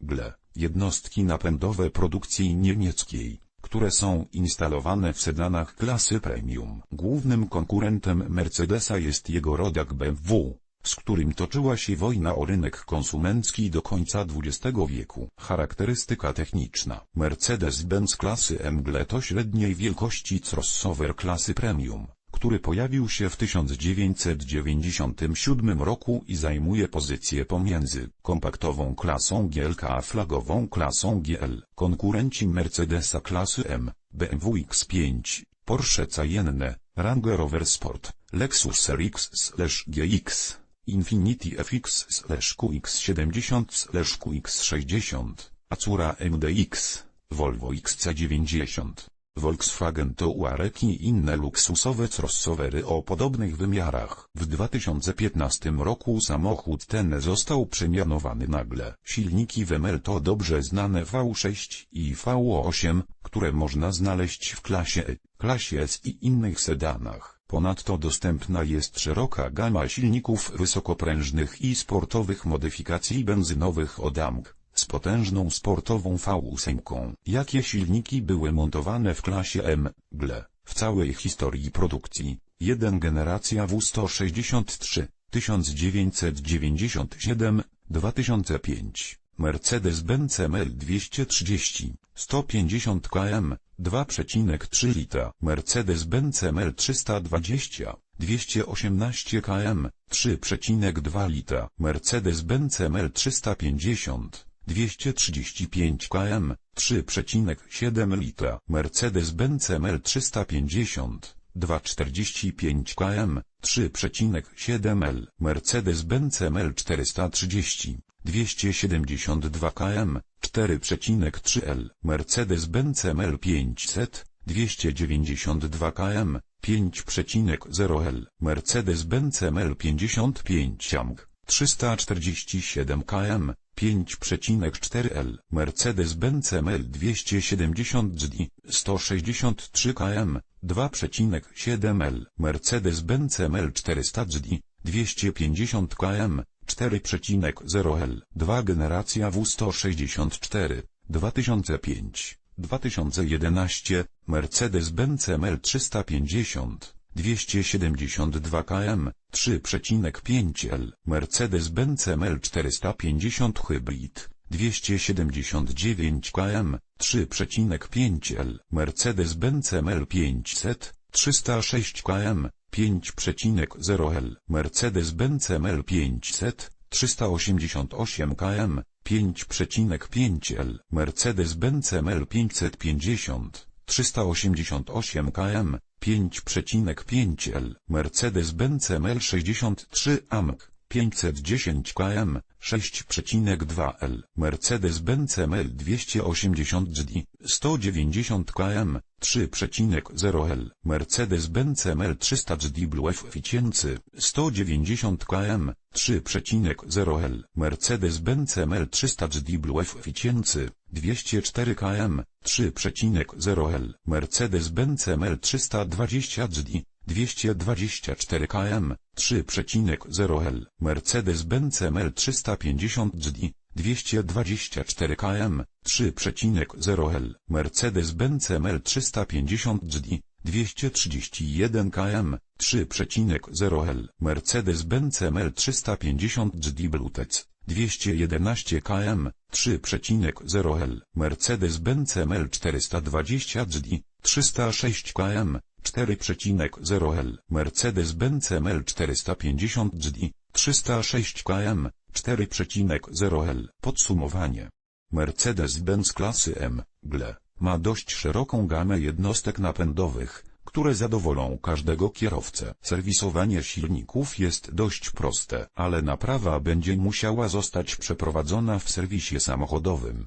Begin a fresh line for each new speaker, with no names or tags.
GLE, jednostki napędowe produkcji niemieckiej, które są instalowane w sedanach klasy premium. Głównym konkurentem Mercedesa jest jego rodak BMW, z którym toczyła się wojna o rynek konsumencki do końca XX wieku. Charakterystyka techniczna Mercedes-Benz klasy M GLE to średniej wielkości crossover klasy premium który pojawił się w 1997 roku i zajmuje pozycję pomiędzy kompaktową klasą GLK a flagową klasą GL. Konkurenci Mercedesa klasy M, BMW X5, Porsche Cayenne, Range Rover Sport, Lexus RX/GX, Infiniti FX/QX70/QX60, Acura MDX, Volvo XC90. Volkswagen Touareg i inne luksusowe crossovery o podobnych wymiarach. W 2015 roku samochód ten został przemianowany nagle. Silniki WML to dobrze znane V6 i V8, które można znaleźć w klasie E, klasie S i innych sedanach. Ponadto dostępna jest szeroka gama silników wysokoprężnych i sportowych modyfikacji benzynowych od AMG z potężną sportową V8. Jakie silniki były montowane w klasie M, GLE, w całej historii produkcji? 1 generacja W163, 1997, 2005. Mercedes-Benz ML 230, 150 km, 2,3 litra. Mercedes-Benz ML 320, 218 km, 3,2 litra. Mercedes-Benz ML 350, 235 km, 3,7 litra. Mercedes-Benz ML 350, 2,45 km, 3,7 L. Mercedes-Benz ML 430, 272 km, 4,3 L. Mercedes-Benz ML 500, 292 km, 5,0 L. Mercedes-Benz ML 55 AMG, 347 km, 5,4 L. Mercedes-Benz ML 270 ZD, 163 km, 2,7 L. Mercedes-Benz ML 400 ZD, 250 km, 4,0 L. 2 generacja W164, 2005, 2011, Mercedes-Benz ML 350, 272 km, 3,5 L. Mercedes-Benz ML 450 Hybrid, 279 km, 3,5 L. Mercedes-Benz ML 500, 306 km, 5,0 L. Mercedes-Benz ML 500, 388 km, 5,5 L. Mercedes-Benz ML 550, 388 km, 5,5 L. Mercedes-Benz ML 63 AMG, 510 km, 6,2 L. Mercedes-Benz ML 280 ZD, 190 km, 3,0 L. Mercedes-Benz ML 300 ZD Blue Efficiency, 190 km, 3,0 L. Mercedes-Benz ML 300 ZD Blue Efficiency, 204 km, 3,0 L. Mercedes-Benz ML 320 ZD, 224 km, 3,0 L. Mercedes-Benz ML 350 ZD, 224 km, 3,0 L. Mercedes-Benz ML 350 ZD, 231 km, 3,0 L. Mercedes-Benz ML 350 ZD Bluetooth, 211 km, 3,0 L. Mercedes-Benz ML 420 ZD, 306 km, 4,0 L. Mercedes-Benz ML 450 ZD, 306 km, 4,0 L. Podsumowanie. Mercedes-Benz klasy M, GLE, ma dość szeroką gamę jednostek napędowych, które zadowolą każdego kierowcę. Serwisowanie silników jest dość proste, ale naprawa będzie musiała zostać przeprowadzona w serwisie samochodowym.